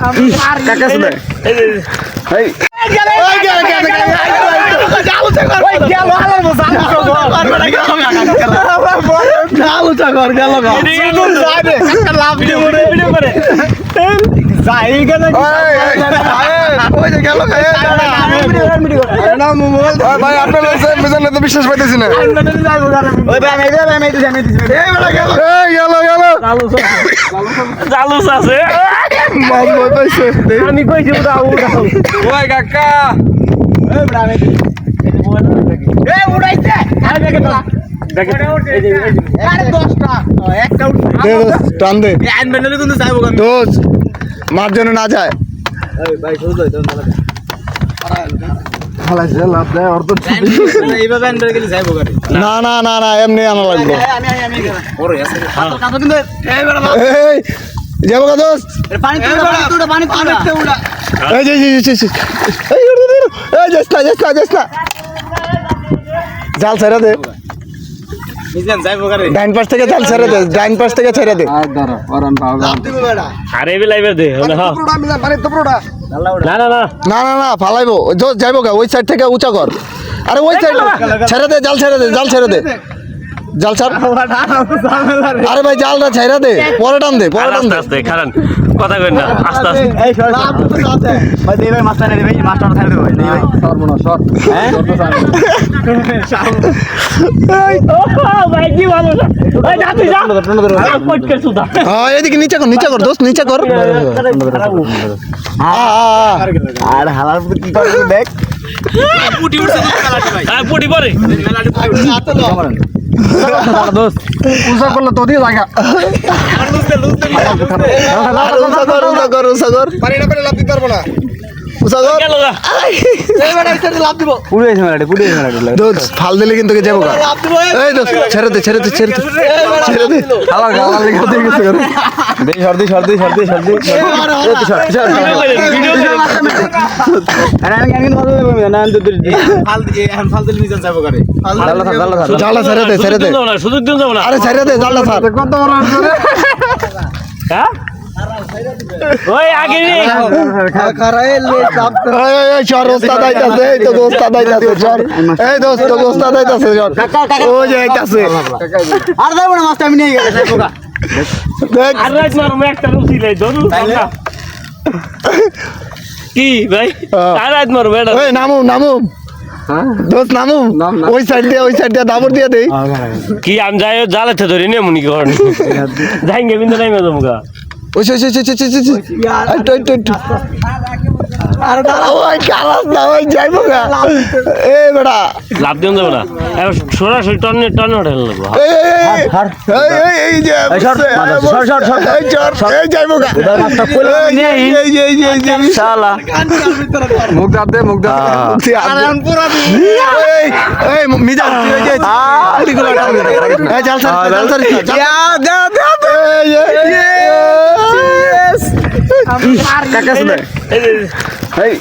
কাকা শুনে এই বিশ্বাস পাইতেছি না চালুস আছে। আমি কইছি উড়া উড়াও ওই কাকা। মার জন্য না যায়। ফালাইছে, লাভ দেয়, ওর তো না না না না এমনি আনা লাগবে। এই যাব কা দোস্ত। এই যে, যে, যে, যে, এই উড়ু, উড়ু, উড়ু। এই যাস না যাস না যাস না জাল ছেড়ে দে। ডাইন পাশ থেকে জাল ছেড়ে দে ডাইন পাশ থেকে ছেড়ে দে। আরে হ্যাঁ না না না। না না না ফালাইবো। যাইবো গা ওই সাইড থেকে উঁচা কর। আরে ওই সাইড ছেড়ে দে জাল ছেড়ে দে জাল ছেড়ে দে। জাল ছাড়। আরে ভাই জালটা ছেড়ে দে পরে টান দে পরে আর টান আস্তে দে। আস্তে খারান কথা কই না আস্তে আস্তে। ভাই কি ভালো এই যা তুই যা। কইট কে সুদা হ্যাঁ এদিকে নিচে কর নিচে কর দোস্ত নিচে কর। আ, আ। হ্যাঁ পুটি পরে করলে তো দিয়ে ফাল দিলে কিন্তু কে যাব গা এই দোস্ত ছেড়ে দে। ছেড়ে দে ছেড়ে দে ছেড়ে দে আমার গালা লেগে দিয়ে গেছে গা। ভিডিও করে জালটা ছেড়ে দে ছেড়ে দে সুযোগ দিন যাব না সুযোগ দিন যাব না আরে ছেড়ে দে জালটা হ্যাঁ ওই ওই দেখ আর রাত মারো একটা রুচি লাই ধরু কি ভাই হ্যাঁ। আর রাত মারো বেটা ওই নামু নামু দোস্ত নামু ওই সাইড দিয়ে ওই সাইড দিয়ে দাবর দিয়ে দেই কি আমি যাই জ্বালাতে ধরি নে মুনি কর যাইঙ্গে বিন্দু নাই মেদম গা ওই ওই ওই ওই ওই একটু একটু একটু ওই কালাস না ওই যাইবো গা। এই বেটা। লাভ দিন যাব না এবার সরাসরি টনে টনে হোটেল লাগবো এই এই এই এই এই যে এই চর এই যাইবো গা। এই এই এই এই এই যে শালা। মুখ দাব দে। মুখ দাব দে এই এই মিজান এই যে দে। এই জাল স্যার জাল স্যার দে দে এই কাকা শুনে। এই যে- এই